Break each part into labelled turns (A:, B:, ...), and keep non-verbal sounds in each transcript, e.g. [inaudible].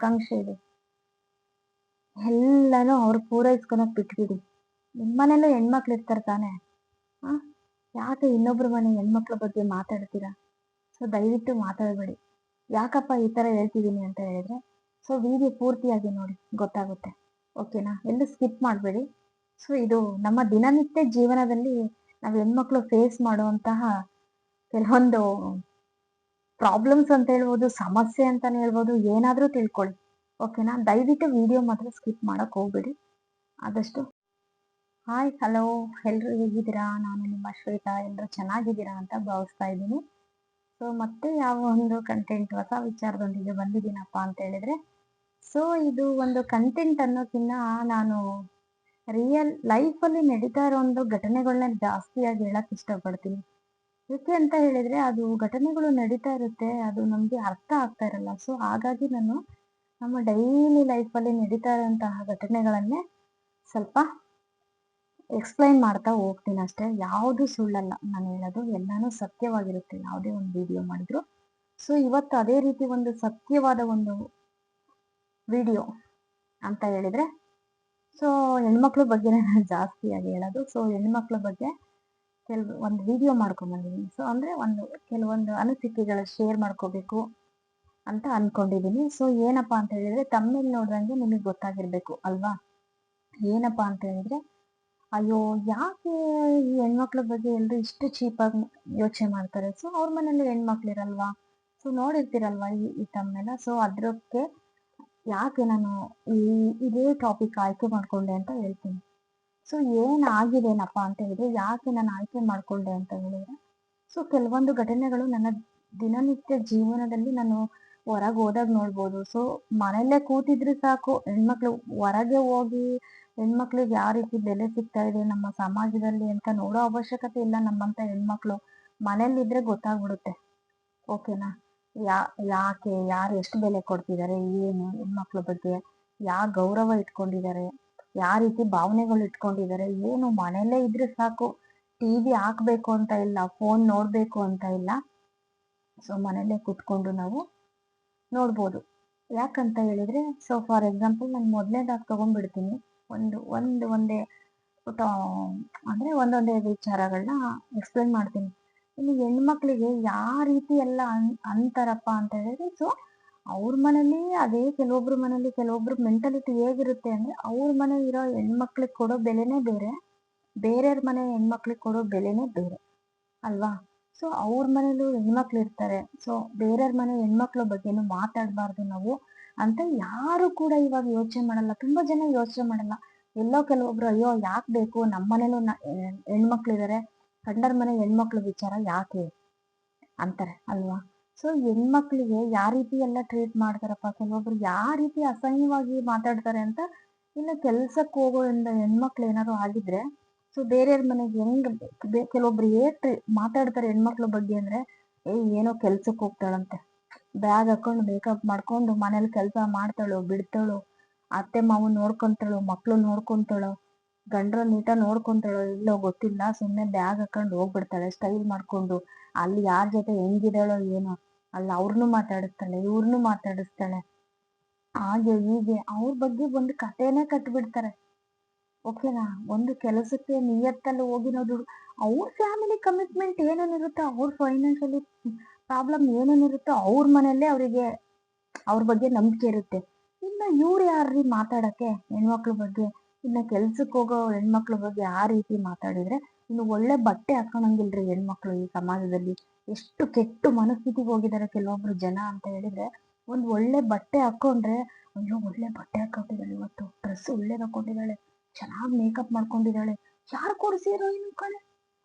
A: ಆಕಾಂಕ್ಷೆ ಇದೆ. ಎಲ್ಲಾನು ಅವ್ರು ಪೂರೈಸ್ಕೊಳಕ್ ಬಿಟ್ಬಿಡಿ. ನಿಮ್ಮನೇಲೂ ಹೆಣ್ಮಕ್ಳು ಇರ್ತಾರೆ ತಾನೆ. ಆ ಯಾಕೆ ಇನ್ನೊಬ್ರ ಮನೆ ಹೆಣ್ಮಕ್ಳ ಬಗ್ಗೆ ಮಾತಾಡ್ತೀರಾ? ಸೊ ದಯವಿಟ್ಟು ಮಾತಾಡಬೇಡಿ. ಯಾಕಪ್ಪ ಈ ಥರ ಹೇಳ್ತಿದ್ದೀನಿ ಅಂತ ಹೇಳಿದ್ರೆ? ಸೊ ವಿಡಿಯೋ ಪೂರ್ತಿಯಾಗಿ ನೋಡಿ, ಗೊತ್ತಾಗುತ್ತೆ. ಓಕೆನಾ? ಎಲ್ಲೂ ಸ್ಕಿಪ್ ಮಾಡಬೇಡಿ. ಸೊ ಇದು ನಮ್ಮ ದಿನನಿತ್ಯ ಜೀವನದಲ್ಲಿ ನಾವು ಹೆಣ್ಮಕ್ಳು ಫೇಸ್ ಮಾಡುವಂತಹ ಕೆಲವೊಂದು ಪ್ರಾಬ್ಲಮ್ಸ್ ಅಂತ ಹೇಳ್ಬೋದು, ಸಮಸ್ಯೆ ಅಂತಾನೆ ಹೇಳ್ಬೋದು, ಏನಾದರೂ ತಿಳ್ಕೊಳ್ಳಿ. ಓಕೆನಾ ದಯವಿಟ್ಟು ವಿಡಿಯೋ ಮಾತ್ರ ಸ್ಕಿಪ್ ಮಾಡೋಕ್ಕೆ ಹೋಗ್ಬೇಡಿ. ಆದಷ್ಟು. ಹಾಯ್ ಹಲೋ ಎಲ್ಲರೂ ಹೇಗಿದ್ದೀರಾ? ನಾನು ನಿಮ್ಮ ಶ್ವೇತಾ. ಎಲ್ಲರೂ ಚೆನ್ನಾಗಿದ್ದೀರಾ ಅಂತ ಭಾವಿಸ್ತಾ ಇದ್ದೀನಿ. ಸೊ ಮತ್ತೆ ಯಾವ ಒಂದು ಕಂಟೆಂಟ್ ಹೊಸ ವಿಚಾರದೊಂದಿಗೆ ಬಂದಿದ್ದೀನಪ್ಪ ಅಂತ ಹೇಳಿದ್ರೆ ಸೊ ಇದು ಒಂದು ಕಂಟೆಂಟ್ ಅನ್ನೋಕ್ಕಿಂತ ನಾನು ರಿಯಲ್ ಲೈಫಲ್ಲಿ ನಡೀತಾ ಇರೋ ಒಂದು ಘಟನೆಗಳನ್ನ ಜಾಸ್ತಿಯಾಗಿ ಹೇಳಕ್ಕೆ ಇಷ್ಟಪಡ್ತೀನಿ. ಯಾಕೆ ಅಂತ ಹೇಳಿದ್ರೆ ಅದು ಘಟನೆಗಳು ನಡೀತಾ ಇರುತ್ತೆ, ಅದು ನಮಗೆ ಅರ್ಥ ಆಗ್ತಾ ಇರಲ್ಲ. ಸೊ ಹಾಗಾಗಿ ನಾನು ನಮ್ಮ ಡೈಲಿ ಲೈಫಲ್ಲಿ ನಡೀತಾ ಇರುವಂತಹ ಘಟನೆಗಳನ್ನೇ ಸ್ವಲ್ಪ ಎಕ್ಸ್ಪ್ಲೈನ್ ಮಾಡ್ತಾ ಹೋಗ್ತೀನಿ ಅಷ್ಟೇ. ಯಾವುದು ಸುಳ್ಳಲ್ಲ. ನಾನು ಹೇಳೋದು ಎಲ್ಲಾನು ಸತ್ಯವಾಗಿರುತ್ತೆ. ಯಾವುದೇ ಒಂದು ವಿಡಿಯೋ ಮಾಡಿದ್ರು. ಸೊ ಇವತ್ತು ಅದೇ ರೀತಿ ಒಂದು ಸತ್ಯವಾದ ಒಂದು ವಿಡಿಯೋ ಅಂತ ಹೇಳಿದ್ರೆ [laughs] ಸೊ ಹೆಣ್ಮಕ್ಳ ಬಗ್ಗೆ ನಾನು ಜಾಸ್ತಿಯಾಗಿ ಹೇಳೋದು. ಸೊ ಹೆಣ್ಮಕ್ಳ ಬಗ್ಗೆ ಕೆಲವು ಒಂದು ವಿಡಿಯೋ ಮಾಡ್ಕೊಂಬಂದಿದ್ದೀನಿ ಸೊ ಅಂದರೆ ಒಂದು ಕೆಲವೊಂದು ಅನಿಸಿಕೆಗಳ ಶೇರ್ ಮಾಡ್ಕೋಬೇಕು ಅಂತ ಅಂದ್ಕೊಂಡಿದ್ದೀನಿ ಸೊ ಏನಪ್ಪ ಅಂತ ಹೇಳಿದರೆ ತಮ್ಮಲ್ಲಿ ನೋಡಿದಂಗೆ ನಿಮಗೆ ಗೊತ್ತಾಗಿರಬೇಕು, ಅಲ್ವಾ? ಏನಪ್ಪ ಅಂತ ಹೇಳಿದರೆ, ಅಯ್ಯೋ, ಯಾಕೆ ಈ ಹೆಣ್ಮಕ್ಳ ಬಗ್ಗೆ ಎಲ್ಲರೂ ಇಷ್ಟು ಚೀಪಾಗಿ ಯೋಚನೆ ಮಾಡ್ತಾರೆ? ಸೊ ಅವ್ರ ಮನೇಲಿ ಹೆಣ್ಮಕ್ಳಿರಲ್ವಾ? ಸೊ ನೋಡಿರ್ತೀರಲ್ವಾ ಈ ಈ ತಮ್ಮೆಲ್ಲ ಸೊ ಅದಕ್ಕೆ ಯಾಕೆ ನಾನು ಈ, ಇದೇ ಟಾಪಿಕ್ ಆಯ್ಕೆ ಮಾಡ್ಕೊಂಡೆ ಅಂತ ಹೇಳ್ತೀನಿ. ಸೊ ಏನಾಗಿದೇನಪ್ಪ ಅಂತ ಹೇಳಿದ್ರೆ, ಯಾಕೆ ನಾನು ಆಯ್ಕೆ ಮಾಡ್ಕೊಂಡೆ ಅಂತ ಹೇಳಿದ್ರೆ ಸೊ ಕೆಲವೊಂದು ಘಟನೆಗಳು ನನ್ನ ದಿನನಿತ್ಯ ಜೀವನದಲ್ಲಿ ನಾನು ಹೊರಗೆ ಹೋದಾಗ ನೋಡ್ಬೋದು. ಸೊ ಮನೆಯಲ್ಲೇ ಕೂತಿದ್ರೆ ಸಾಕು, ಹೆಣ್ಮಕ್ಳು ಹೊರಗೆ ಹೋಗಿ, ಹೆಣ್ಮಕ್ಳಿಗೆ ಯಾವ ರೀತಿ ಬೆಲೆ ಸಿಗ್ತಾ ಇದೆ, ನಮ್ಮ ಸಮಾಜದಲ್ಲಿ ಅಂತ ನೋಡೋ ಅವಶ್ಯಕತೆ ಇಲ್ಲ ನಮ್ಮಂತ ಹೆಣ್ಮಕ್ಳು. ಮನೇಲಿದ್ರೆ ಗೊತ್ತಾಗ್ಬಿಡುತ್ತೆ. ಓಕೆನಾ? ಯಾ, ಯಾಕೆ, ಯಾರು ಎಷ್ಟು ಬೆಲೆ ಕೊಡ್ತಿದ್ದಾರೆ, ಏನು ಹೆಣ್ಮಕ್ಳ ಬಗ್ಗೆ ಯಾವ ಗೌರವ ಇಟ್ಕೊಂಡಿದ್ದಾರೆ. ಯಾವ ರೀತಿ ಭಾವನೆಗಳು ಇಟ್ಕೊಂಡಿದ್ದಾರೆ, ಏನು ಮನೆಯಲ್ಲೇ ಇದ್ರೆ ಸಾಕು ಟಿವಿ ಹಾಕ್ಬೇಕು ಅಂತ ಇಲ್ಲ ಫೋನ್ ನೋಡ್ಬೇಕು ಅಂತ ಇಲ್ಲ. ಸೊ ಮನೆಯಲ್ಲೇ ಕುತ್ಕೊಂಡು ನಾವು ನೋಡ್ಬೋದು. ಯಾಕಂತ ಹೇಳಿದ್ರೆ ಸೊ ಫಾರ್ ಎಕ್ಸಾಂಪಲ್ ನಾನು ಮೊದಲನೇದಾಗಿ ತಗೊಂಡ್ಬಿಡ್ತೀನಿ. ಒಂದು ಒಂದು, ಒಂದೇ ಅಂದ್ರೆ ಒಂದೊಂದೇ ವಿಚಾರಗಳನ್ನ ಎಕ್ಸ್ಪ್ಲೇನ್ ಮಾಡ್ತೀನಿ. ಇನ್ನು ಹೆಣ್ಮಕ್ಳಿಗೆ ಯಾವ ರೀತಿ ಎಲ್ಲ ಅನ್, ಅಂತಾರಪ್ಪ ಅಂತ ಹೇಳಿದ್ರೆ ಸೊ ಅವ್ರ ಮನೇಲಿ ಅದೇ ಕೆಲವೊಬ್ರು ಮನೇಲಿ ಕೆಲವೊಬ್ರು ಮೆಂಟಾಲಿಟಿ ಹೇಗಿರುತ್ತೆ ಅಂದ್ರೆ ಅವ್ರ ಮನೆ ಇರೋ ಹೆಣ್ಮಕ್ಳಿಗೆ ಕೊಡೋ ಬೆಲೆನೇ ಬೇರೆ, ಬೇರೆಯವ್ರ ಮನೆ ಹೆಣ್ಮಕ್ಳಿಗೆ ಕೊಡೋ ಬೆಲೆನೇ ಬೇರೆ, ಅಲ್ವಾ? ಸೊ ಅವ್ರ ಮನೇಲೂ ಹೆಣ್ಮಕ್ಳು ಇರ್ತಾರೆ. ಸೊ ಬೇರೆಯವ್ರ ಮನೆ ಹೆಣ್ಮಕ್ಳ ಬಗ್ಗೆನೂ ಮಾತಾಡಬಾರ್ದು ನಾವು ಅಂತ ಯಾರು ಕೂಡ ಇವಾಗ ಯೋಚನೆ ಮಾಡಲ್ಲ. ತುಂಬಾ ಜನ ಯೋಚನೆ ಮಾಡಲ್ಲ. ಎಲ್ಲೋ ಕೆಲವೊಬ್ರು, ಅಯ್ಯೋ, ಯಾಕೆ ಬೇಕು? ನಮ್ಮ ಮನೇಲೂ ಹೆಣ್ಮಕ್ಳು ಇದಾರೆ ಗಂಡರ ಮನೆ ಹೆಣ್ಮಕ್ಳ ವಿಚಾರ ಯಾಕೆ? ಅಂತಾರೆ, ಅಲ್ವಾ? ಸೊ ಹೆಣ್ಮಕ್ಳಿಗೆ ಯಾವ ರೀತಿ ಎಲ್ಲ ಟ್ರೀಟ್ ಮಾಡ್ತಾರಪ್ಪ? ಕೆಲವೊಬ್ರು ಯಾವ ರೀತಿ ಅಸಹ್ಯವಾಗಿ ಮಾತಾಡ್ತಾರೆ ಅಂತ ಇನ್ನು ಕೆಲ್ಸಕ್ಕೆ ಹೋಗೋದ್ರಿಂದ ಹೆಣ್ಮಕ್ಳು ಏನಾದ್ರು ಆಗಿದ್ರೆ ಸೊ ಬೇರೆಯವ್ರ ಮನೆಗೆ ಹೆಂಗ್ ಕೆಲವೊಬ್ರು ಏನ್ ಮಾತಾಡ್ತಾರೆ ಹೆಣ್ಮಕ್ಳ ಬಗ್ಗೆ ಅಂದ್ರೆ, ಏ, ಏನೋ ಕೆಲ್ಸಕ್ಕೆ ಹೋಗ್ತಾಳಂತೆ. ಬ್ಯಾಗ್ ಹಾಕೊಂಡು ಮೇಕಪ್ ಮಾಡ್ಕೊಂಡು ಮನೇಲಿ ಕೆಲಸ ಮಾಡ್ತಾಳು, ಬಿಡ್ತಾಳು, ಅತ್ತೆ ಮಾವು ನೋಡ್ಕೊಂತಾಳು, ಮಕ್ಳು ನೋಡ್ಕೊಂತಾಳು, ಗಂಡ್ರ ನೀಟ ನೋಡ್ಕೊಂತಾಳೋ, ಇಲ್ಲೋ ಗೊತ್ತಿಲ್ಲ ಸುಮ್ಮನೆ ಬ್ಯಾಗ್ ಹಾಕೊಂಡು ಹೋಗ್ಬಿಡ್ತಾಳೆ ಸ್ಟೈಲ್ ಮಾಡ್ಕೊಂಡು, ಅಲ್ಲಿ ಯಾರ ಜೊತೆ ಹೆಂಗಿದಾಳೋ ಏನೋ. ಅಲ್ಲಿ ಅವ್ರನ್ನೂ ಮಾತಾಡಿಸ್ತಾಳೆ ಇವ್ರನ್ನೂ ಮಾತಾಡಿಸ್ತಾಳೆ ಹಾಗೆ, ಹೀಗೆ, ಅವ್ರ ಬಗ್ಗೆ ಒಂದು ಕಥೆನೇ ಕಟ್ಬಿಡ್ತಾರೆ. ಓಕೆನಾ? ಒಂದು ಕೆಲಸಕ್ಕೆ ನಿಯತ್ತಲ್ಲಿ ಹೋಗಿರೋದು, ಅವ್ರ ಫ್ಯಾಮಿಲಿ ಕಮಿಟ್ಮೆಂಟ್ ಏನೇನಿರುತ್ತೋ, ಅವ್ರ ಫೈನಾನ್ಷಿಯಲಿ ಪ್ರಾಬ್ಲಮ್ ಏನೇನಿರುತ್ತೋ, ಅವ್ರ ಮನೆಯಲ್ಲೇ ಅವರಿಗೆ ಅವ್ರ ಬಗ್ಗೆ ನಂಬಿಕೆ ಇರುತ್ತೆ. ಇನ್ನು ಇವ್ರು ಯಾರ್ರಿ ಮಾತಾಡಕ್ಕೆ, ಹೆಣ್ಮಕ್ಳ ಬಗ್ಗೆ? ಇನ್ನು ಕೆಲ್ಸಕ್ಕೆ ಹೋಗೋ ಹೆಣ್ಮಕ್ಳ ಬಗ್ಗೆ ಆ ರೀತಿ ಮಾತಾಡಿದ್ರೆ, ಇನ್ನು ಒಳ್ಳೆ ಬಟ್ಟೆ ಹಾಕೊಳಂಗಿಲ್ರಿ ಹೆಣ್ಮಕ್ಳು ಈ ಸಮಾಜದಲ್ಲಿ. ಎಷ್ಟು ಕೆಟ್ಟು ಮನಸ್ಥಿತಿಗೆ ಹೋಗಿದ್ದಾರೆ ಕೆಲವೊಬ್ರು ಜನ ಅಂತ ಹೇಳಿದ್ರೆ, ಒಂದ್ ಒಳ್ಳೆ ಬಟ್ಟೆ ಹಾಕೊಂಡ್ರೆ, ಅಯ್ಯೋ, ಒಳ್ಳೆ ಬಟ್ಟೆ ಹಾಕೊಂಡಿದ್ದಾಳೆ ಇವತ್ತು, ಡ್ರೆಸ್ ಒಳ್ಳೇದ್ ಹಾಕೊಂಡಿದ್ದಾಳೆ, ಚೆನ್ನಾಗಿ ಮೇಕಪ್ ಮಾಡ್ಕೊಂಡಿದ್ದಾಳೆ, ಯಾರು ಏನು ಇನ್ನು ಕಣೆ?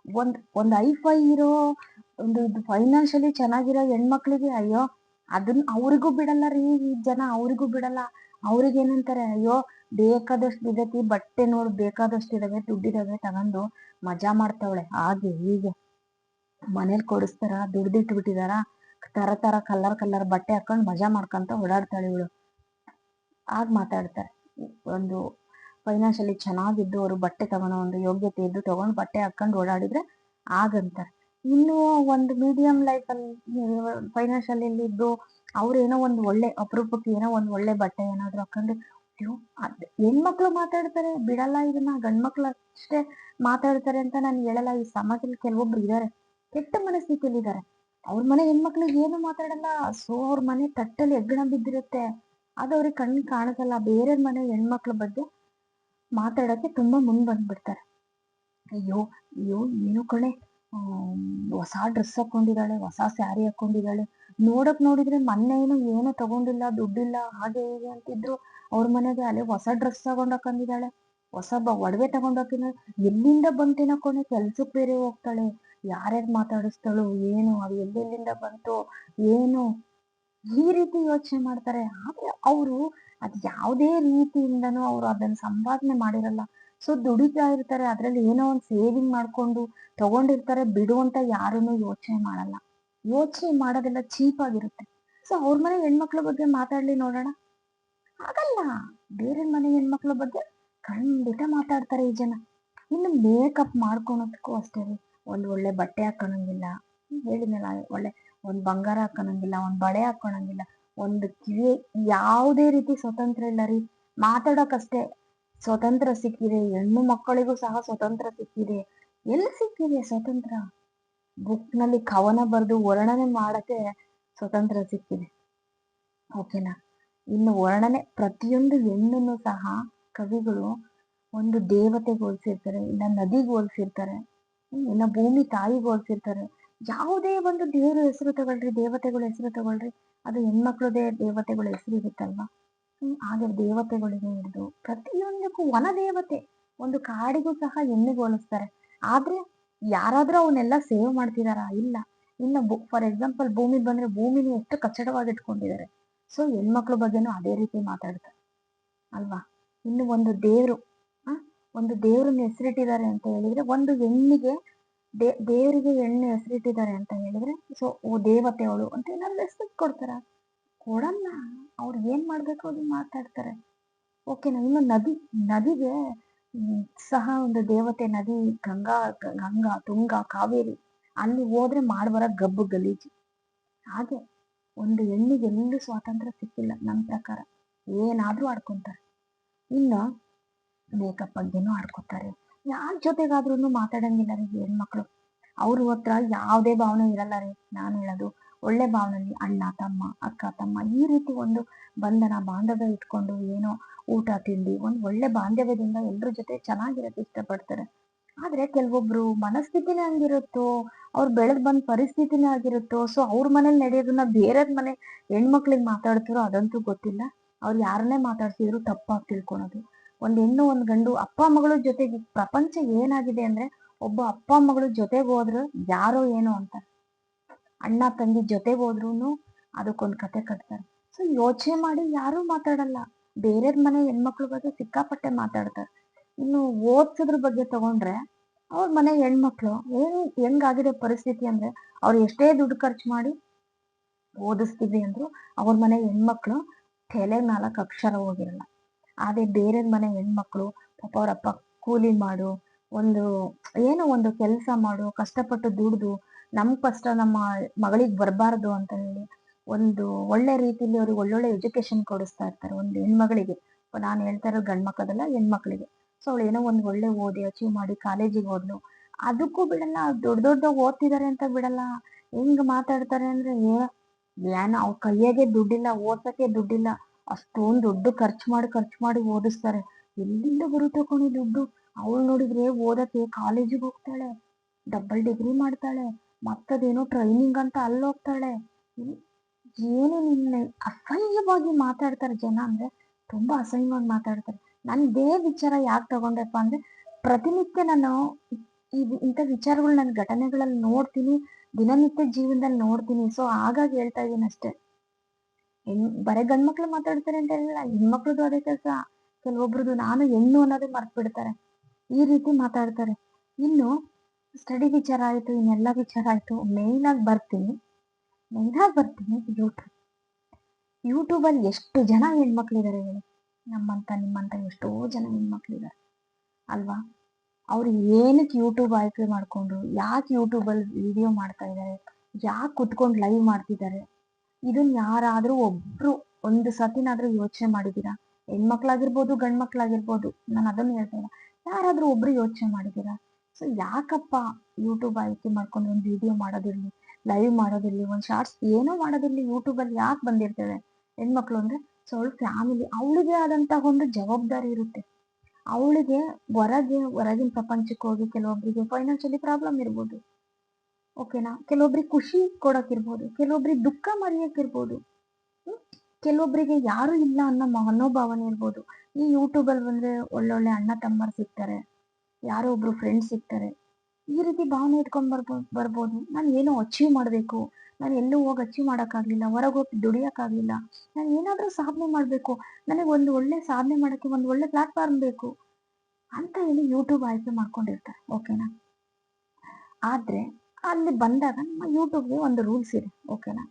A: ಒಂದ್ ಒಂದ್ ಐಫೈ ಇರೋ ಒಂದು ಫೈನಾನ್ಷಿಯಲಿ ಚೆನ್ನಾಗಿರೋ ಹೆಣ್ಮಕ್ಳಿಗೆ, ಅಯ್ಯೋ ಅದನ್ನ ಅವ್ರಿಗೂ ಬಿಡಲ್ಲ ರೀ ಈ ಜನ, ಅವ್ರಿಗೂ ಬಿಡಲ್ಲ. ಅವ್ರಿಗೆ ಏನಂತಾರೆ, ಅಯ್ಯೋ, ಬೇಕಾದಷ್ಟು ಇದಕ್ಕೆ ಬಟ್ಟೆ ನೋಡ್, ಬೇಕಾದಷ್ಟು ಇದಾವೆ, ದುಡ್ಡಿದಾವೆ, ತಗೊಂಡು ಮಜಾ ಮಾಡ್ತಾವಳೆ, ಹಾಗೆ ಹೀಗೆ. ಮನೇಲಿ ಕೊಡಿಸ್ತಾರ, ದುಡ್ದಿಟ್ಬಿಟ್ಟಿದಾರ, ತರ ತರ ಕಲರ್ ಕಲರ್ ಬಟ್ಟೆ ಹಾಕೊಂಡ್ ಮಜಾ ಮಾಡ್ಕೊಂತ ಓಡಾಡ್ತಾಳೆ ಇವಳು. ಆಗ ಮಾತಾಡ್ತಾರೆ. ಒಂದು ಫೈನಾನ್ಷಿಯಲಿ ಚೆನ್ನಾಗಿದ್ದು ಅವರು ಬಟ್ಟೆ ತಗೊಳೋ ಒಂದು ಯೋಗ್ಯತೆ ಇದ್ದು ತಗೊಂಡು ಬಟ್ಟೆ ಹಾಕೊಂಡು ಓಡಾಡಿದ್ರೆ ಆಗಂತಾರೆ ಇನ್ನು ಒಂದು ಮೀಡಿಯಂ ಲೈಫ್ ಅಲ್ಲಿ ಫೈನಾನ್ಷಿಯಲಿ ಇದ್ದು ಅವ್ರೇನೋ ಒಂದು ಒಳ್ಳೆ ಅಪರೂಪಕ್ಕೆ ಏನೋ ಒಂದು ಒಳ್ಳೆ ಬಟ್ಟೆ ಏನಾದ್ರು ಹಾಕೊಂಡು ಅಯ್ಯೋ, ಅದ್ ಹೆಣ್ಮಕ್ಳು ಮಾತಾಡ್ತಾರೆ, ಬಿಡಲ್ಲ ಇದನ್ನ, ಗಂಡ್ಮಕ್ಳು ಅಷ್ಟೇ ಮಾತಾಡ್ತಾರೆ ಅಂತ ನಾನು ಹೇಳಲ್ಲ. ಈ ಸಮಾಜದಲ್ಲಿ ಕೆಲವೊಬ್ರು ಇದಾರೆ. ಕೆಟ್ಟ ಮನಸ್ಥಿತಿಯಲ್ಲಿದ್ದಾರೆ. ಅವ್ರ ಮನೆ ಹೆಣ್ಮಕ್ಳಿಗೆ ಏನು ಮಾತಾಡಲ್ಲ, ಸೊ ಅವ್ರ ಮನೆ ತಟ್ಟಲ್ಲಿ ಹೆಗ್ಗಣ ಬಿದ್ದಿರುತ್ತೆ. ಅದು ಅವ್ರಿಗೆ ಕಣ್ಣು ಕಾಣಿಸಲ್ಲ ಬೇರೆ ಮನೆ ಹೆಣ್ಮಕ್ಳ ಬಗ್ಗೆ ಮಾತಾಡಕ್ಕೆ ತುಂಬಾ ಮುಂದ್ ಬಂದ್ಬಿಡ್ತಾರೆ. ಅಯ್ಯೋ ಅಯ್ಯೋ, ಏನು ಕಣೆ? ಹೊಸ ಡ್ರೆಸ್ ಹಾಕೊಂಡಿದ್ದಾಳೆ, ಹೊಸ ಸ್ಯಾರಿ ಹಾಕೊಂಡಿದ್ದಾಳೆ. ನೋಡಕ್ ನೋಡಿದ್ರೆ ಮೊನ್ನೆ ಏನು ಏನು ತಗೊಂಡಿಲ್ಲ, ದುಡ್ಡಿಲ್ಲ, ಹಾಗೆ ಹೀಗೆ ಅಂತಿದ್ರು. ಅವ್ರ ಮನೆಗೆ ಅಲ್ಲೇ ಹೊಸ ಡ್ರೆಸ್ ತಗೊಂಡಾಕಂದಿದ್ದಾಳೆ ಹೊಸ ಬ, ಒಡವೆ ತಗೊಂಡ್ ಹಾಕಿದ್ದಾಳೆ ಎಲ್ಲಿಂದ ಬಂತೇನೋ ಕೊನೆ ಕೆಲ್ಸಕ್ಕೆ ಬೇರೆ ಹೋಗ್ತಾಳೆ. ಯಾರ್ಯಾರು ಮಾತಾಡಿಸ್ತಾಳು ಏನು, ಅದು ಎಲ್ಲೆಲ್ಲಿಂದ ಬಂತು, ಏನು ಈ ರೀತಿ ಯೋಚನೆ ಮಾಡ್ತಾರೆ. ಆದ್ರೆ ಅವರು ಅದ್ ಯಾವುದೇ ರೀತಿಯಿಂದನು ಅವ್ರು ಅದನ್ನ ಸಂಪಾದನೆ ಮಾಡಿರಲ್ಲ. ಸೊ ದುಡಿತಾ ಇರ್ತಾರೆ, ಅದ್ರಲ್ಲಿ ಏನೋ ಒಂದ್ ಸೇವಿಂಗ್ ಮಾಡ್ಕೊಂಡು ತಗೊಂಡಿರ್ತಾರೆ, ಬಿಡು ಅಂತ ಯಾರನ್ನು ಯೋಚನೆ ಮಾಡಲ್ಲ. ಯೋಚನೆ ಮಾಡೋದೆಲ್ಲ ಚೀಪ್ ಆಗಿರುತ್ತೆ. ಸೊ ಅವ್ರ ಮನೆ ಹೆಣ್ಮಕ್ಳ ಬಗ್ಗೆ ಮಾತಾಡ್ಲಿ ನೋಡೋಣ. ಆಗಲ್ಲ. ಬೇರೆ ಮನೆ ಹೆಣ್ಮಕ್ಳ ಬಗ್ಗೆ ಖಂಡಿತ ಮಾತಾಡ್ತಾರೆ ಈ ಜನ. ಇನ್ನು ಮೇಕಪ್ ಮಾಡ್ಕೊಳೋದಕ್ಕೂ ಅಷ್ಟೇ ರೀ ಒಂದ್ ಒಳ್ಳೆ ಬಟ್ಟೆ ಹಾಕೊಳಂಗಿಲ್ಲ. ಹೇಳಿದ್ನಲ್ಲ, ಒಳ್ಳೆ ಒಂದು ಬಂಗಾರ ಹಾಕೊಳಂಗಿಲ್ಲ, ಒಂದು ಬಳೆ ಹಾಕೊಳಂಗಿಲ್ಲ, ಒಂದು ಕಿವಿ, ಯಾವುದೇ ರೀತಿ ಸ್ವತಂತ್ರ ಇಲ್ಲ ರೀ. ಮಾತಾಡೋಕಷ್ಟೇ ಸ್ವತಂತ್ರ ಸಿಕ್ಕಿದೆ, ಹೆಣ್ಣು ಮಕ್ಕಳಿಗೂ ಸಹ ಸ್ವತಂತ್ರ ಸಿಕ್ಕಿದೆ. ಎಲ್ಲಿ ಸಿಕ್ಕಿದೆ ಸ್ವತಂತ್ರ? ಬುಕ್ನಲ್ಲಿ ಕವನ ಬರೆದು ವರ್ಣನೆ ಮಾಡಕ್ಕೆ ಸ್ವತಂತ್ರ ಸಿಕ್ಕಿದೆ. ಓಕೆನಾ? ಇನ್ನು ವರ್ಣನೆ ಪ್ರತಿಯೊಂದು ಹೆಣ್ಣನ್ನು ಸಹ ಕವಿಗಳು ಒಂದು ದೇವತೆಗೆ ಹೋಲಿಸಿರ್ತಾರೆ ಇಲ್ಲ ನದಿಗೆ ಹೋಲ್ಸಿರ್ತಾರೆ ಇನ್ನ ಭೂಮಿ ತಾಯಿ ಹೋಲ್ಸಿರ್ತಾರೆ ಯಾವುದೇ ಒಂದು ದೇವ್ರ ಹೆಸರು ತಗೊಳ್ರಿ, ದೇವತೆಗಳ ಹೆಸರು ತಗೊಳ್ರಿ, ಅದು ಹೆಣ್ಮಕ್ಳದೇ ದೇವತೆಗಳ ಹೆಸರು ಇರುತ್ತಲ್ವಾ? ಹಾಗೆ ದೇವತೆಗಳಿಗೆ ಹಿಡಿದು ಪ್ರತಿಯೊಂದಕ್ಕೂ ವನ ದೇವತೆ, ಒಂದು ಕಾಡಿಗೂ ಸಹ ಹೆಣ್ಣಿಗೆ ಹೋಲಿಸ್ತಾರೆ. ಆದ್ರೆ ಯಾರಾದ್ರೂ ಅವನ್ನೆಲ್ಲ ಸೇವ್ ಮಾಡ್ತಿದಾರ? ಇಲ್ಲ. ಇನ್ನು ಫಾರ್ ಎಕ್ಸಾಂಪಲ್ ಭೂಮಿ ಬಂದ್ರೆ ಭೂಮಿನ ಎಷ್ಟು ಕಚ್ಚಡವಾಗಿ ಇಟ್ಕೊಂಡಿದ್ದಾರೆ ಸೊ ಹೆಣ್ಮಕ್ಳ ಬಗ್ಗೆನೂ ಅದೇ ರೀತಿ ಮಾತಾಡ್ತಾರೆ. ಅಲ್ವಾ? ಇನ್ನು ಒಂದು ದೇವ್ರು ಒಂದು ದೇವ್ರನ್ನ ಹೆಸರಿಟ್ಟಿದ್ದಾರೆ ಅಂತ ಹೇಳಿದ್ರೆ, ಒಂದು ಹೆಣ್ಣಿಗೆ ದೇವರಿಗೆ ಹೆಣ್ಣು ಹೆಸರಿಟ್ಟಿದ್ದಾರೆ ಅಂತ ಹೇಳಿದ್ರೆ ಸೊ ಓ ದೇವತೆ ಅವಳು ಅಂತ ಏನಾದ್ರು ಹೆಸರು ಕೊಡ್ತಾರ. ಕೊಡಲ್ಲ, ಅವ್ರು ಏನ್ ಮಾಡ್ಬೇಕು ಅದನ್ನ ಮಾತಾಡ್ತಾರೆ. ಓಕೆನಾ ಇನ್ನು ನದಿ, ನದಿಗೆ ಸಹ ಒಂದು ದೇವತೆ ನದಿ, ಗಂಗಾ ಗಂಗಾ, ತುಂಗಾ, ಕಾವೇರಿ, ಅಲ್ಲಿ ಹೋದ್ರೆ ಮಾಡ್ಬರ ಗಬ್ಬು ಗಲೀಜು. ಹಾಗೆ ಒಂದು ಹೆಣ್ಣಿಗೆ ಎಲ್ಲೂ ಸ್ವಾತಂತ್ರ್ಯ ಸಿಕ್ಕಿಲ್ಲ ನನ್ನ ಪ್ರಕಾರ. ಏನಾದ್ರೂ ಆಡ್ಕೊಂತಾರೆ. ಇನ್ನು ಮೇಕಪ್ ಬಗ್ಗೆನೂ ಆಡ್ಕೋತಾರೆ ಯಾರ ಜೊತೆಗಾದ್ರೂ ಮಾತಾಡಂಗಿಲ್ಲ ರೀ ಹೆಣ್ಮಕ್ಳು. ಅವ್ರ ಹತ್ರ ಯಾವುದೇ ಭಾವನೆ ಇರಲ್ಲ ರೀ. ನಾನು ಹೇಳೋದು, ಒಳ್ಳೆ ಭಾವನೆಯಲ್ಲಿ ಅಣ್ಣ, ತಮ್ಮ, ಅಕ್ಕ, ತಮ್ಮ ಈ ರೀತಿ ಒಂದು ಬಂಧನ, ಬಾಂಧವ್ಯ ಇಟ್ಕೊಂಡು ಏನೋ ಊಟ ತಿಂಡಿ, ಒಂದು ಒಳ್ಳೆ ಬಾಂಧವ್ಯದಿಂದ ಎಲ್ಲರ ಜೊತೆ ಚೆನ್ನಾಗಿರಕ್ಕೆ ಇಷ್ಟಪಡ್ತಾರೆ. ಆದ್ರೆ ಕೆಲವೊಬ್ರು ಮನಸ್ಥಿತಿನೇ ಹಂಗಿರುತ್ತೋ, ಅವ್ರು ಬೆಳೆದ್ ಬಂದ ಪರಿಸ್ಥಿತಿನೇ ಆಗಿರುತ್ತೋ, ಸೊ ಅವ್ರ ಮನೇಲಿ ನಡೆಯೋದನ್ನ ಬೇರೆಯವ್ರ ಮನೆ ಹೆಣ್ಮಕ್ಳಿಗೆ ಮಾತಾಡ್ತಾರೋ ಅದಂತೂ ಗೊತ್ತಿಲ್ಲ. ಅವ್ರು ಯಾರನ್ನೇ ಮಾತಾಡ್ಸಿದ್ರು ತಪ್ಪಾಗಿ ತಿಳ್ಕೊಳೋದು. ಒಂದ್ ಹೆಣ್ಣು, ಒಂದು ಗಂಡು, ಅಪ್ಪ ಮಗಳ ಜೊತೆಗೆ ಪ್ರಪಂಚ ಏನಾಗಿದೆ ಅಂದ್ರೆ ಒಬ್ಬ ಅಪ್ಪ ಮಗಳು ಜೊತೆಗೆ ಹೋದ್ರು ಯಾರೋ ಏನೋ ಅಂತ. ಅಣ್ಣ, ತಂಗಿ ಜೊತೆಗೆ ಹೋದ್ರು ಅದಕ್ಕೊಂದು ಕತೆ ಕಟ್ತಾರೆ. ಸೊ ಯೋಚನೆ ಮಾಡಿ ಯಾರು ಮಾತಾಡಲ್ಲ. ಬೇರೆಯವ್ರ ಮನೆ ಹೆಣ್ಮಕ್ಳ ಬಗ್ಗೆ ಸಿಕ್ಕಾಪಟ್ಟೆ ಮಾತಾಡ್ತಾರೆ. ಇನ್ನು ಓದ್ಸೋದ್ರ ಬಗ್ಗೆ ತಗೊಂಡ್ರೆ ಅವ್ರ ಮನೆ ಹೆಣ್ಮಕ್ಳು ಏನು ಹೆಂಗಾಗಿದೆ ಪರಿಸ್ಥಿತಿ ಅಂದ್ರೆ ಅವ್ರು ಎಷ್ಟೇ ದುಡ್ಡು ಖರ್ಚು ಮಾಡಿ ಓದಿಸ್ತೀವಿ ಅಂದ್ರು ಅವ್ರ ಮನೆ ಹೆಣ್ಮಕ್ಳು ತಲೆ ನಾಲ್ಕು ಅಕ್ಷರ ಹೋಗಿರಲ್ಲ. ಅದೇ ಬೇರೆ ಮನೆ ಹೆಣ್ಮಕ್ಳು, ಪಾಪ ಅಪ್ಪ ಕೂಲಿ ಮಾಡು, ಒಂದು ಏನೋ ಒಂದು ಕೆಲಸ ಮಾಡು, ಕಷ್ಟಪಟ್ಟು ದುಡ್ದು, ನಮ್ ಕಷ್ಟ ನಮ್ಮ ಮಗಳಿಗೆ ಬರಬಾರ್ದು ಅಂತ ಹೇಳಿ ಒಂದು ಒಳ್ಳೆ ರೀತಿಲಿ ಅವ್ರಿಗೆ ಒಳ್ಳೊಳ್ಳೆ ಎಜುಕೇಶನ್ ಕೊಡಿಸ್ತಾ ಇರ್ತಾರೆ ಒಂದು ಹೆಣ್ಮಗಳಿಗೆ. ನಾನು ಹೇಳ್ತಾ ಇರೋ ಗಂಡ್ ಮಕ್ಕಳಲ್ಲ ಹೆಣ್ಮಕ್ಳಿಗೆ. ಸೊ ಅವಳು ಏನೋ ಒಂದು ಒಳ್ಳೆ ಓದಿ ಅಚೀವ್ ಮಾಡಿ ಕಾಲೇಜಿಗೆ ಹೋದ್ಲು. ಅದಕ್ಕೂ ಬಿಡಲ್ಲ, ದೊಡ್ಡ ದೊಡ್ಡ ಓದ್ತಿದ್ದಾರೆ ಅಂತ ಬಿಡಲ್ಲ. ಹೆಂಗ್ ಮಾತಾಡ್ತಾರೆ ಅಂದ್ರೆ, ಏ, ಏನೋ ಅವ್ರ ಕೈಯಾಗೆ ದುಡ್ಡಿಲ್ಲ, ಓದ್ಸಕ್ಕೆ ದುಡ್ಡಿಲ್ಲ. ಅಷ್ಟೊಂದು ದುಡ್ಡು ಖರ್ಚು ಮಾಡಿ ಖರ್ಚು ಮಾಡಿ ಓದಿಸ್ತಾರೆ. ಎಲ್ಲಿಂದ ಬರುತ್ತೆ ಕಣೆ ದುಡ್ಡು? ಅವಳು ನೋಡಿದ್ರೆ ಓದಕ್ಕೆ ಕಾಲೇಜಿಗೆ ಹೋಗ್ತಾಳೆ ಡಬಲ್ ಡಿಗ್ರಿ ಮಾಡ್ತಾಳೆ, ಮತ್ತದೇನೋ ಟ್ರೈನಿಂಗ್ ಅಂತ ಅಲ್ಲಿ ಹೋಗ್ತಾಳೆ. ಏನು ನಿನ್ನ ಅಸಹ್ಯವಾಗಿ ಮಾತಾಡ್ತಾರೆ ಜನ ಅಂದ್ರೆ ತುಂಬಾ ಅಸಹ್ಯವಾಗಿ ಮಾತಾಡ್ತಾರೆ. ನಾನು ಇದೇ ವಿಚಾರ ಯಾಕೆ ತಗೊಂಡೆಪ್ಪ ಅಂದ್ರೆ ಪ್ರತಿನಿತ್ಯ ನಾನು ಈ ಇಂಥ ವಿಚಾರಗಳು ನನ್ನ ಘಟನೆಗಳಲ್ಲಿ ನೋಡ್ತೀನಿ, ದಿನನಿತ್ಯ ಜೀವನದಲ್ಲಿ ನೋಡ್ತೀನಿ. ಸೊ ಹಾಗಾಗಿ ಹೇಳ್ತಾ ಇದ್ದೀನಿ ಅಷ್ಟೇ. ಹೆಣ್ ಗಂಡ್ ಮಕ್ಳು ಮಾತಾಡ್ತಾರೆ ಅಂತ ಹೇಳಿಲ್ಲ ಹೆಣ್ಮಕ್ಳದ್ದು ಅದೇ ಕೆಲಸ. ಕೆಲವೊಬ್ರದ್ದು ನಾನು ಹೆಣ್ಣು ಅನ್ನೋದೇ ಮರ್ತ್ ಬಿಡ್ತಾರೆ ಈ ರೀತಿ ಮಾತಾಡ್ತಾರೆ. ಇನ್ನು ಸ್ಟಡಿ ವಿಚಾರ ಆಯ್ತು, ಇನ್ನೆಲ್ಲ ವಿಚಾರ ಆಯ್ತು. ಮೇಯ್ನಾಗಿ ಬರ್ತೀನಿ. ಮೇನ್ ಆಗಿ ಬರ್ತೀನಿ ಯೂಟ್ಯೂಬ್ ಅಲ್ಲಿ ಎಷ್ಟು ಜನ ಹೆಣ್ಮಕ್ಳಿದಾರೆ ಹೇಳಿ? ನಮ್ಮಂತ, ನಿಮ್ಮಂತ ಎಷ್ಟೋ ಜನ ಹೆಣ್ಮಕ್ಳಿದಾರೆ. ಅಲ್ವಾ? ಅವ್ರು ಏನಕ್ಕೆ ಯೂಟ್ಯೂಬ್ ಆಯ್ಕೆ ಮಾಡ್ಕೊಂಡು, ಯಾಕೆ ಯೂಟ್ಯೂಬಲ್ಲಿ ವಿಡಿಯೋ ಮಾಡ್ತಾ ಇದ್ದಾರೆ ಯಾಕೆ ಕುತ್ಕೊಂಡು ಲೈವ್ ಮಾಡ್ತಿದ್ದಾರೆ? ಇದನ್ನ ಯಾರಾದ್ರೂ ಒಬ್ರು ಒಂದು ಸತಿನಾದ್ರೂ ಯೋಚನೆ ಮಾಡಿದೀರಾ? ಹೆಣ್ಮಕ್ಳಾಗಿರ್ಬೋದು ಗಂಡ್ ಮಕ್ಳಾಗಿರ್ಬೋದು ನಾನು ಅದನ್ನ ಹೇಳ್ತಾ ಇಲ್ಲ. ಯಾರಾದ್ರೂ ಒಬ್ರು ಯೋಚನೆ ಮಾಡಿದೀರಾ? ಸೊ ಯಾಕಪ್ಪ ಯೂಟ್ಯೂಬ್ ಆಯ್ಕೆ ಮಾಡ್ಕೊಂಡು ಒಂದು ವಿಡಿಯೋ ಮಾಡೋದಿರ್ಲಿ ಲೈವ್ ಮಾಡೋದಿರ್ಲಿ, ಒಂದು ಶಾರ್ಟ್ಸ್ ಏನೋ ಮಾಡೋದಿರ್ಲಿ ಯೂಟ್ಯೂಬ್ ಅಲ್ಲಿ ಯಾಕೆ ಬಂದಿರ್ತೇವೆ? ಹೆಣ್ಮಕ್ಳು ಅಂದ್ರೆ ಸೊ ಅವಳು ಫ್ಯಾಮಿಲಿ ಅವಳಿಗೆ ಆದಂತಹ ಒಂದು ಜವಾಬ್ದಾರಿ ಇರುತ್ತೆ. ಅವಳಿಗೆ ಹೊರಗೆ, ಹೊರಗಿನ ಪ್ರಪಂಚಕ್ಕೆ ಹೋಗಿ ಕೆಲವೊಬ್ಬರಿಗೆ ಫೈನಾನ್ಷಿಯಲಿ ಪ್ರಾಬ್ಲಮ್ ಇರ್ಬೋದು. ಓಕೆನಾ ಕೆಲವೊಬ್ರಿಗೆ ಖುಷಿ ಕೊಡೋಕ್ಕಿರ್ಬೋದು ಕೆಲವೊಬ್ರಿಗೆ ದುಃಖ ಮರೆಯೋಕ್ಕಿರ್ಬೋದು ಕೆಲವೊಬ್ಬರಿಗೆ ಯಾರು ಇಲ್ಲ ಅನ್ನೋ ಮನೋಭಾವನೆ ಇರ್ಬೋದು. ಈ ಯೂಟ್ಯೂಬಲ್ಲಿ ಬಂದ್ರೆ ಒಳ್ಳೊಳ್ಳೆ ಅಣ್ಣ ತಮ್ಮರು ಸಿಗ್ತಾರೆ. ಯಾರೋ ಒಬ್ರು ಫ್ರೆಂಡ್ಸ್ ಸಿಗ್ತಾರೆ. ಈ ರೀತಿ ಭಾವನೆ ಇಟ್ಕೊಂಡು ಬರ್ಬೋ, ಬರ್ಬೋದು. ನಾನು ಏನೋ ಅಚೀವ್ ಮಾಡಬೇಕು. ನಾನು ಎಲ್ಲೂ ಹೋಗಿ ಅಚೀವ್ ಮಾಡೋಕ್ಕಾಗಲಿಲ್ಲ. ಹೊರಗೆ ಹೋಗಿ ದುಡಿಯೋಕ್ಕಾಗ್ಲಿಲ್ಲ. ನಾನು ಏನಾದರೂ ಸಾಧನೆ ಮಾಡಬೇಕು. ನನಗೆ ಒಂದು ಒಳ್ಳೆ ಸಾಧನೆ ಮಾಡಕ್ಕೆ ಒಂದು ಒಳ್ಳೆ ಪ್ಲಾಟ್ಫಾರ್ಮ್ ಬೇಕು. ಅಂತ ಹೇಳಿ ಯೂಟ್ಯೂಬ್ ಆಯ್ಕೆ ಮಾಡ್ಕೊಂಡಿರ್ತಾರೆ. ಓಕೆನಾ ಆದ್ರೆ ಅಲ್ಲಿ ಬಂದಾಗ ನಮ್ಮ ಯೂಟ್ಯೂಬ್ಗೆ ಒಂದು ರೂಲ್ಸ್ ಇದೆ, ಓಕೆನಾ?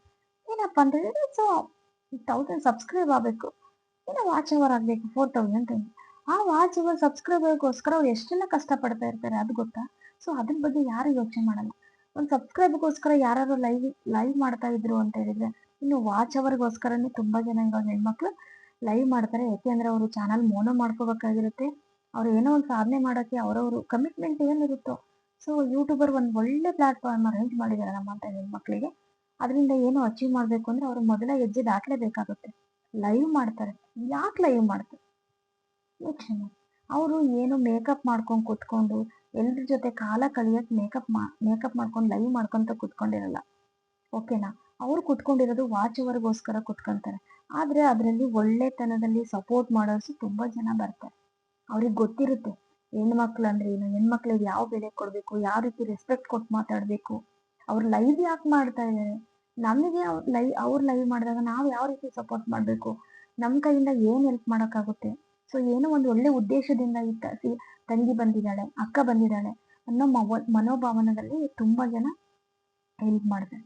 A: ಏನಪ್ಪ ಅಂತ ಹೇಳಿದ್ರೆ, ಸೊ ತೌಸಂಡ್ ಸಬ್ಸ್ಕ್ರೈಬ್ ಆಗಬೇಕು. ಇನ್ನು ವಾಚ್ ಅವರ್ ಆಗಬೇಕು ಫೋರ್ ತೌಸಂಡ್ ಆ ವಾಚ್ ಅವರ್ ಸಬ್ಸ್ಕ್ರೈಬರ್ಗೋಸ್ಕರ ಅವ್ರು ಎಷ್ಟೆಲ್ಲ ಕಷ್ಟಪಡ್ತಾ ಇರ್ತಾರೆ ಅದು ಗೊತ್ತಾ? ಸೊ, ಅದ್ರ ಬಗ್ಗೆ ಯಾರು ಯೋಚನೆ ಮಾಡಲ್ಲ. ಒಂದು ಸಬ್ಸ್ಕ್ರೈಬ್ಗೋಸ್ಕರ ಯಾರು ಲೈವ್ ಲೈವ್ ಮಾಡ್ತಾ ಇದ್ರು ಅಂತ ಹೇಳಿದ್ರೆ, ಇನ್ನು ವಾಚ್ ಅವರ್ಗೋಸ್ಕರನೇ ತುಂಬ ಜನ ಇವಾಗ ಹೆಣ್ಮಕ್ಳು ಲೈವ್ ಮಾಡ್ತಾರೆ. ಯಾಕೆಂದ್ರೆ ಅವರು ಚಾನಲ್ ಮೋನೋ ಮಾಡ್ಕೋಬೇಕಾಗಿರುತ್ತೆ. ಅವ್ರು ಏನೋ ಒಂದು ಸಾಧನೆ ಮಾಡೋಕ್ಕೆ ಅವರವರು ಕಮಿಟ್ಮೆಂಟ್ ಏನಿರುತ್ತೋ ಸೊ ಯೂಟ್ಯೂಬರ್ ಒಂದು ಒಳ್ಳೆ ಪ್ಲಾಟ್ಫಾರ್ಮ್ ಅರೇಂಜ್ ಮಾಡಿದ್ದಾರೆ ನಮ್ಮಂತ ಹೆಣ್ಮಕ್ಳಿಗೆ ಅದರಿಂದ ಏನು ಅಚೀವ್ ಮಾಡಬೇಕು ಅಂದ್ರೆ ಅವರು ಮೊದಲ ಹೆಜ್ಜೆ ದಾಟಲೇಬೇಕಾಗುತ್ತೆ. ಲೈವ್ ಮಾಡ್ತಾರೆ. ಯಾಕೆ ಲೈವ್ ಮಾಡ್ತಾರೆ? ಯೋಚನೆ ಅವರು ಏನು ಮೇಕಪ್ ಮಾಡ್ಕೊಂಡು ಕುತ್ಕೊಂಡು, ಎಲ್ರ ಜೊತೆ ಕಾಲ ಕಳಿಯಕ್ ಮೇಕಪ್ ಮಾ ಮೇಕಪ್ ಮಾಡ್ಕೊಂಡು ಲೈವ್ ಮಾಡ್ಕೊಂತ ಕುತ್ಕೊಂಡಿರಲ್ಲ. ಓಕೆನಾ ಅವ್ರು ಕುತ್ಕೊಂಡಿರೋದು ವಾಚ್ ಅವರ್ಗೋಸ್ಕರ ಕುತ್ಕೊಂತಾರೆ. ಆದ್ರೆ ಅದರಲ್ಲಿ ಒಳ್ಳೆತನದಲ್ಲಿ ಸಪೋರ್ಟ್ ಮಾಡೋರು ತುಂಬಾ ಜನ ಬರ್ತಾರೆ. ಅವ್ರಿಗೆ ಗೊತ್ತಿರುತ್ತೆ. ಹೆಣ್ಮಕ್ಳು ಅಂದ್ರೆ ಏನು? ಹೆಣ್ಮಕ್ಳಿಗೆ ಯಾವ ಬೆಲೆ ಕೊಡ್ಬೇಕು? ಯಾವ ರೀತಿ ರೆಸ್ಪೆಕ್ಟ್ ಕೊಟ್ಟು ಮಾತಾಡ್ಬೇಕು? ಅವ್ರ ಲೈವ್ ಯಾಕೆ ಮಾಡ್ತಾ ಇದ್ದಾರೆ ನಮಗೆ ಲೈವ್ ಅವ್ರ ಲೈವ್ ಮಾಡಿದಾಗ ನಾವು ಯಾವ ರೀತಿ ಸಪೋರ್ಟ್ ಮಾಡ್ಬೇಕು? ನಮ್ ಕೈಯಿಂದ ಏನ್ ಹೆಲ್ಪ್ ಮಾಡೋಕ್ಕಾಗುತ್ತೆ? ಸೊ ಏನೋ ಒಂದು ಒಳ್ಳೆ ಉದ್ದೇಶದಿಂದ ಈ ತಂಗಿ ಬಂದಿದ್ದಾಳೆ, ಅಕ್ಕ ಬಂದಿದ್ದಾಳೆ ಅನ್ನೋ ಮನೋಭಾವನದಲ್ಲಿ ತುಂಬಾ ಜನ ಹೆಲ್ಪ್ ಮಾಡ್ತಾರೆ.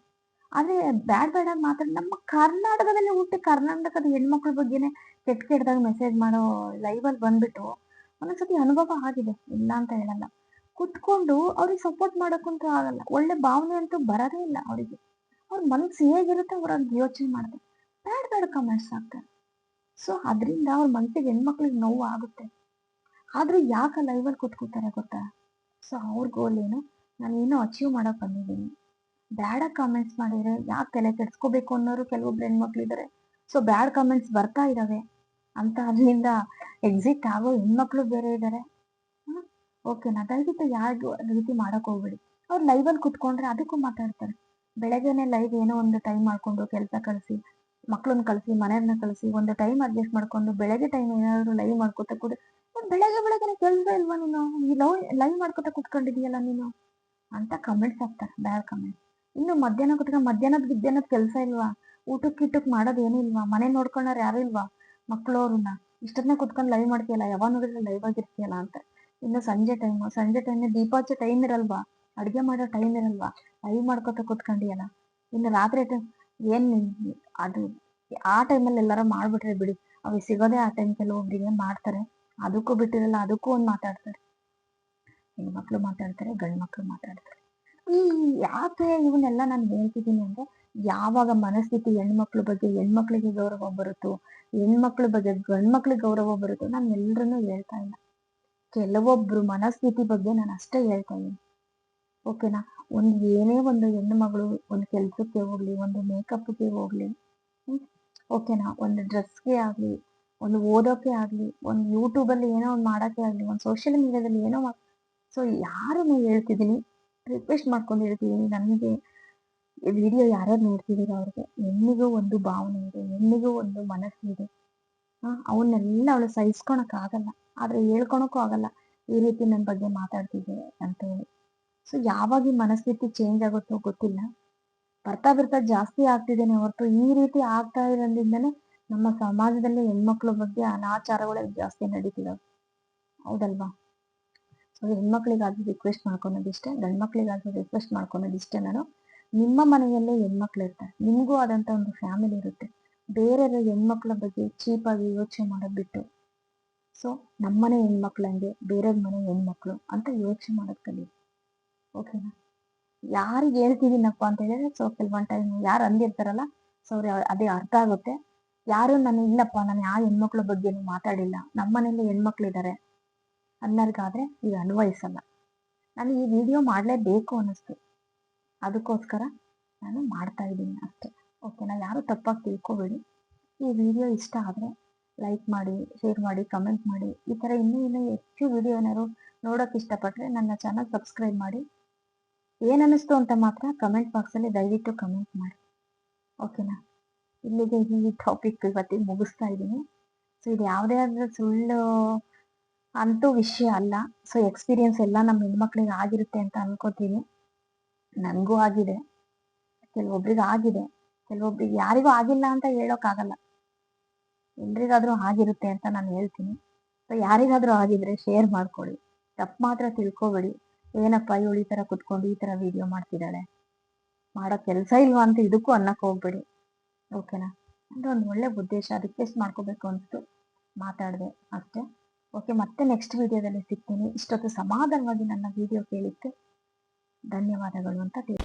A: ಆದ್ರೆ ಬ್ಯಾಡ್ ಬ್ಯಾಡ್ ಆಗಿ ಮಾತ್ರ ನಮ್ಮ ಕರ್ನಾಟಕದಲ್ಲಿ ಹುಟ್ಟಿ ಕರ್ನಾಟಕದ ಹೆಣ್ಮಕ್ಳ ಬಗ್ಗೆನೆ ಕೆಟ್ಟ ಕೆಟ್ಟದಾಗ ಮೆಸೇಜ್ ಮಾಡೋ ಲೈವ್ ಅಲ್ಲಿ ಬಂದ್ಬಿಟ್ಟು ಒಂದೊಂದ್ಸತಿ ಅನುಭವ ಆಗಿದೆ, ಇಲ್ಲ ಅಂತ ಹೇಳಲ್ಲ. ಕುತ್ಕೊಂಡು ಅವ್ರಿಗೆ ಸಪೋರ್ಟ್ ಮಾಡೋಕ್ಕಂತೂ ಆಗಲ್ಲ. ಒಳ್ಳೆ ಭಾವನೆ ಅಂತೂ ಬರೋದೇ ಇಲ್ಲ ಅವರಿಗೆ. ಅವ್ರ ಮನಸ್ಸು ಹೇಗಿರುತ್ತೆ ಅವ್ರ ಯೋಚನೆ ಮಾಡ್ತಾರೆ. ಬ್ಯಾಡ್ ಬ್ಯಾಡ್ ಕಮೆಂಟ್ಸ್ ಆಗ್ತಾರೆ ಸೊ ಅದರಿಂದ ಅವ್ರ ಮನ್ಸಿಗೆ ಹೆಣ್ಮಕ್ಳಿಗೆ ನೋವು ಆಗುತ್ತೆ. ಆದ್ರೂ ಯಾಕೆ ಲೈವಲ್ಲಿ ಕುತ್ಕೋತಾರೆ ಗೊತ್ತಾ? ಸೊ ಅವ್ರ ಗೋಲ್ ಏನು? ನಾನು ಏನೋ ಅಚೀವ್ ಮಾಡೋಕೆ ಬಂದಿದ್ದೀನಿ. ಬ್ಯಾಡ ಕಾಮೆಂಟ್ಸ್ ಮಾಡಿದ್ರೆ ಯಾಕೆ ತಲೆ ಕೆಡ್ಸ್ಕೋಬೇಕು ಅನ್ನೋರು ಕೆಲವೊಬ್ರು ಹೆಣ್ಮಕ್ಳು ಇದ್ದಾರೆ ಸೊ ಬ್ಯಾಡ್ ಕಾಮೆಂಟ್ಸ್ ಬರ್ತಾ ಇದ್ದಾವೆ ಅಂತ ಅದರಿಂದ ಎಕ್ಸಿಟ್ ಆಗೋ ಹೆಣ್ಮಕ್ಳು ಬೇರೆ ಇದಾರೆ. ಓಕೆನಾ ದಯವಿಟ್ಟು ಅದ್ ರೀತಿ ಮಾಡಕ್ ಹೋಗ್ಬೇಡಿ. ಅವ್ರು ಲೈವಲ್ಲಿ ಕುತ್ಕೊಂಡ್ರೆ ಅದಕ್ಕೂ ಮಾತಾಡ್ತಾರೆ. ಬೆಳಗ್ಗೆನೆ ಲೈವ್ ಏನೋ ಒಂದು ಟೈಮ್ ಮಾಡ್ಕೊಂಡು ಕೆಲಸ ಕಳಿಸಿ, ಮಕ್ಳನ್ನ ಕಳಿಸಿ, ಮನೆಯವ್ರನ್ನ ಕಳಿಸಿ, ಒಂದು ಟೈಮ್ ಅಡ್ಜಸ್ಟ್ ಮಾಡ್ಕೊಂಡು ಬೆಳಗ್ಗೆ ಟೈಮ್ ಏನಾದ್ರು ಲೈವ್ ಮಾಡ್ಕೊತ ಕೂಡ. ಬೆಳಗ್ಗೆ ಬೆಳಗ್ಗೆ ಕೆಲಸ ಇಲ್ವಾ ನೀನು? ಈ ಲವ್ ಲೈವ್ ಮಾಡ್ಕೊತ ಕುತ್ಕೊಂಡಿದೀಯಲ್ಲ ನೀನು? ಅಂತ ಕಮೆಂಟ್ಸ್ ಹಾಕ್ತಾರೆ ಬ್ಯಾಡ್ ಕಮೆಂಟ್ಸ್ ಇನ್ನು ಮಧ್ಯಾಹ್ನ ಕುತ್ಕೊಂಡು ಮಧ್ಯಾಹ್ನದ ಗಿದ್ದೇನದ ಕೆಲಸ ಇಲ್ವಾ? ಊಟಕ್ಕೆ ಗಿಟ್ಟಕ್ಕೆ ಮಾಡೋದು ಏನೂ ಇಲ್ವಾ? ಮನೆ ನೋಡ್ಕೊಳ್ಳೋರು ಯಾರು ಇಲ್ವಾ? ಮಕ್ಕಳವ್ರನ್ನ ಇಷ್ಟೊತ್ತನೇ ಕುತ್ಕೊಂಡು ಲೈವ್ ಮಾಡ್ತೀಯಲ್ಲ, ಯಾವಾಗ ನೋಡಿದ್ರೆ ಲೈವ್ ಆಗಿರ್ತೀಯಲ್ಲ ಅಂತ. ಇನ್ನು ಸಂಜೆ ಟೈಮ್ ಸಂಜೆ ಟೈಮ್ ದೀಪ ಹಚ್ಚೋ ಟೈಮ್ ಇರಲ್ವಾ? ಅಡುಗೆ ಮಾಡೋ ಟೈಮ್ ಇರಲ್ವಾ? ಲೈವ್ ಮಾಡ್ಕೊತ ಕುತ್ಕೊಂಡಿಯಲ್ಲ. ಇನ್ನು ರಾತ್ರಿ ಟೈಮ್ ಏನ್ ಅದು ಆ ಟೈಮಲ್ಲಿ ಎಲ್ಲಾರ ಮಾಡ್ಬಿಟ್ರೆ ಬಿಡಿ. ಅವ್ರಿಗೆ ಸಿಗೋದೇ ಆ ಟೈಮ್ ಕೆಲವೊಬ್ಬರಿಗೆ ಮಾಡ್ತಾರೆ. ಅದಕ್ಕೂ ಬಿಟ್ಟಿರಲ್ಲ, ಅದಕ್ಕೂ ಒಂದ್ ಮಾತಾಡ್ತಾರೆ. ಹೆಣ್ಮಕ್ಳು ಮಾತಾಡ್ತಾರೆ ಗಂಡ್ ಮಕ್ಳು ಮಾತಾಡ್ತಾರೆ. ಈ ಯಾಕೆ ಇವನ್ನೆಲ್ಲ ನಾನು ಹೇಳ್ತಿದ್ದೀನಿ ಅಂದ್ರೆ ಯಾವಾಗ ಮನಸ್ಥಿತಿ ಹೆಣ್ಮಕ್ಳ ಬಗ್ಗೆ ಹೆಣ್ಮಕ್ಳಿಗೆ ಗೌರವ ಬರುತ್ತೋ, ಹೆಣ್ಮಕ್ಳ ಬಗ್ಗೆ ಗಂಡ್ಮಕ್ಳಿಗೆ ಗೌರವ ಬರುತ್ತೋ ನಾನು ಎಲ್ರನ್ನೂ ಹೇಳ್ತಾ ಇಲ್ಲ. ಕೆಲವೊಬ್ರು ಮನಸ್ಥಿತಿ ಬಗ್ಗೆ ನಾನು ಅಷ್ಟೇ ಹೇಳ್ತಾ ಇದ್ದೀನಿ. ಓಕೆನಾ? ಒಂದು ಏನೇ ಒಂದು ಹೆಣ್ಣು ಮಗಳು ಒಂದು ಕೆಲಸಕ್ಕೆ ಹೋಗ್ಲಿ, ಒಂದು ಮೇಕಪ್ಗೆ ಹೋಗ್ಲಿ ಓಕೆನಾ? ಒಂದು ಡ್ರೆಸ್ಗೆ ಆಗ್ಲಿ, ಒಂದು ಓದೋಕೆ ಆಗ್ಲಿ, ಒಂದು ಯೂಟ್ಯೂಬಲ್ಲಿ ಏನೋ ಒಂದು ಮಾಡೋಕೆ ಆಗ್ಲಿ, ಒಂದು ಸೋಷಿಯಲ್ ಮೀಡಿಯಾದಲ್ಲಿ ಏನೋ ಸೊ ಯಾರನ್ನು ಹೇಳ್ತಿದ್ದೀನಿ? ರಿಕ್ವೆಸ್ಟ್ ಮಾಡ್ಕೊಂಡಿರ್ತೀವಿ ನನಗೆ ವಿಡಿಯೋ ಯಾರ್ಯಾರು ನೋಡ್ತಿದ್ದೀರೋ ಅವ್ರಿಗೆ. ಹೆಣ್ಣಿಗೂ ಒಂದು ಭಾವನೆ ಇದೆ, ಹೆಣ್ಣಿಗೂ ಒಂದು ಮನಸ್ಸು ಇದೆ. ಅವನ್ನೆಲ್ಲ ಅವಳು ಸಹಿಸ್ಕೊಳಕ್ ಆಗಲ್ಲ. ಆದ್ರೆ ಹೇಳ್ಕೊಳಕ್ಕೂ ಆಗಲ್ಲ. ಈ ರೀತಿ ನನ್ನ ಬಗ್ಗೆ ಮಾತಾಡ್ತಿದ್ದೆ ಅಂತ ಹೇಳಿ. ಸೊ ಯಾವಾಗ ಈ ಮನಸ್ಥಿತಿ ಚೇಂಜ್ ಆಗುತ್ತೋ ಗೊತ್ತಿಲ್ಲ. ಬರ್ತಾ ಬರ್ತಾ ಜಾಸ್ತಿ ಆಗ್ತಿದ್ದೇನೆ ಹೊರತು ಈ ರೀತಿ ಆಗ್ತಾ ಇರೋದ್ರಿಂದನೇ ನಮ್ಮ ಸಮಾಜದಲ್ಲಿ ಹೆಣ್ಮಕ್ಳ ಬಗ್ಗೆ ಅನಾಚಾರಗಳೇ ಜಾಸ್ತಿ ನಡೀತಿದಾವೆ. ಹೌದಲ್ವಾ? ಹೆಣ್ಮಕ್ಳಿಗಾದ್ರೂ ರಿಕ್ವೆಸ್ಟ್ ಮಾಡ್ಕೊಳೋದಿಷ್ಟೇ ಗಂಡ್ ಮಕ್ಳಿಗಾದ್ರೂ ರಿಕ್ವೆಸ್ಟ್ ಮಾಡ್ಕೊಳೋದಿಷ್ಟೇ ನಾನು. ನಿಮ್ಮ ಮನೆಯಲ್ಲೇ ಹೆಣ್ಮಕ್ಳು ಇರ್ತಾರೆ. ನಿಮಗೂ ಆದಂತ ಒಂದು ಫ್ಯಾಮಿಲಿ ಇರುತ್ತೆ. ಬೇರೆಯವ್ರ ಹೆಣ್ಮಕ್ಳ ಬಗ್ಗೆ ಚೀಪಾಗಿ ಯೋಚನೆ ಮಾಡೋದು ಬಿಟ್ಟು. ಸೊ ನಮ್ಮನೆ ಹೆಣ್ಮಕ್ಳಂಗೆ ಬೇರೆ ಮನೆ ಹೆಣ್ಮಕ್ಳು ಅಂತ ಯೋಚನೆ ಮಾಡೋದು ಕಲಿ. ಓಕೆನಾ ಯಾರಿಗೆ ಹೇಳ್ತಿದ್ದೀನಪ್ಪ ಅಂತ ಹೇಳಿದ್ರೆ ಸೊ ಕೆಲವೊಂದು ಟೈಮ್ ಯಾರು ಅಂದಿರ್ತಾರಲ್ಲ ಸೊ ಅವ್ರಿಗೆ ಅದೇ ಅರ್ಥ ಆಗುತ್ತೆ. ಯಾರು ನಾನು ಇಲ್ಲಪ್ಪ, ನಾನು ಯಾವ ಹೆಣ್ಮಕ್ಳ ಬಗ್ಗೆನೂ ಮಾತಾಡಿಲ್ಲ. ನಮ್ಮನೇಲಿ ಹೆಣ್ಮಕ್ಳಿದ್ದಾರೆ ಅನ್ನೋರ್ಗಾದ್ರೆ ಇದು ಅನ್ವಯಿಸಲ್ಲ. ನಾನು ಈ ವಿಡಿಯೋ ಮಾಡಲೇಬೇಕು ಅನ್ನಿಸ್ತು. ಅದಕ್ಕೋಸ್ಕರ ನಾನು ಮಾಡ್ತಾ ಇದ್ದೀನಿ ಅಷ್ಟೇ. ಓಕೆನಾ ಯಾರು ತಪ್ಪಾಗಿ ತಿಳ್ಕೊಬೇಡಿ. ಈ ವಿಡಿಯೋ ಇಷ್ಟ ಆದರೆ ಲೈಕ್ ಮಾಡಿ ಶೇರ್ ಮಾಡಿ ಕಮೆಂಟ್ ಮಾಡಿ. ಈ ಥರ ಇನ್ನೂ ಇನ್ನೂ ಹೆಚ್ಚು ವಿಡಿಯೋ ಏನಾದ್ರು ನೋಡೋಕೆ ಇಷ್ಟಪಟ್ಟರೆ ನನ್ನ ಚಾನಲ್ ಸಬ್ಸ್ಕ್ರೈಬ್ ಮಾಡಿ. ಏನಿಸ್ತು ಅನ್ನಿಸ್ತು ಅಂತ ಮಾತ್ರ ಕಮೆಂಟ್ ಬಾಕ್ಸಲ್ಲಿ ದಯವಿಟ್ಟು ಕಮೆಂಟ್ ಮಾಡಿ. ಓಕೆನಾ ಇಲ್ಲಿಗೆ ಈ ಟಾಪಿಕ್ ಇವತ್ತಿಗೆ ಮುಗಿಸ್ತಾ ಇದ್ದೀನಿ. ಸೊ ಇದು ಯಾವುದೇ ಆದರೂ ಸುಳ್ಳು ಅಂತೂ ವಿಷಯ ಅಲ್ಲ. ಸೊ ಎಕ್ಸ್ಪೀರಿಯನ್ಸ್ ಎಲ್ಲ ನಮ್ಮ ಹೆಣ್ಮಕ್ಳಿಗೆ ಆಗಿರುತ್ತೆ ಅಂತ ಅನ್ಕೋತೀನಿ. ನನಗೂ ಆಗಿದೆ. ಕೆಲವೊಬ್ರಿಗೆ ಆಗಿದೆ. ಕೆಲವೊಬ್ರಿಗೆ ಯಾರಿಗೂ ಆಗಿಲ್ಲ ಅಂತ ಹೇಳೋಕ್ಕಾಗಲ್ಲ ಎಲ್ರಿಗಾದ್ರೂ ಆಗಿರುತ್ತೆ ಅಂತ ನಾನು ಹೇಳ್ತೀನಿ. ಸೊ ಯಾರಿಗಾದ್ರೂ ಆಗಿದ್ರೆ ಶೇರ್ ಮಾಡ್ಕೊಳ್ಳಿ. ತಪ್ಪು ಮಾತ್ರ ತಿಳ್ಕೊಬೇಡಿ. ಏನಪ್ಪ ಇವಳು ಈ ಥರ ಕುತ್ಕೊಂಡು ಈ ಥರ ವಿಡಿಯೋ ಮಾಡ್ತಿದ್ದಾಳೆ? ಮಾಡೋ ಕೆಲಸ ಇಲ್ವಾ ಅಂತ ಇದಕ್ಕೂ ಅನ್ನಕ್ಕೆ ಹೋಗ್ಬೇಡಿ. ಓಕೆನಾ ಅಂದರೆ ಒಂದು ಒಳ್ಳೆ ಉದ್ದೇಶ ರಿಕ್ವೆಸ್ಟ್ ಮಾಡ್ಕೋಬೇಕು ಅನಿಸ್ತು. ಮಾತಾಡಿದೆ ಅಷ್ಟೇ. ಓಕೆ ಮತ್ತೆ ನೆಕ್ಸ್ಟ್ ವಿಡಿಯೋದಲ್ಲಿ ಸಿಗ್ತೀನಿ. ಇಷ್ಟೊತ್ತು ಸಮಾಧಾನವಾಗಿ ನನ್ನ ವಿಡಿಯೋ ಕೇಳಿದ್ದೆ ಧನ್ಯವಾದಗಳು ಅಂತ ತಿಳಿ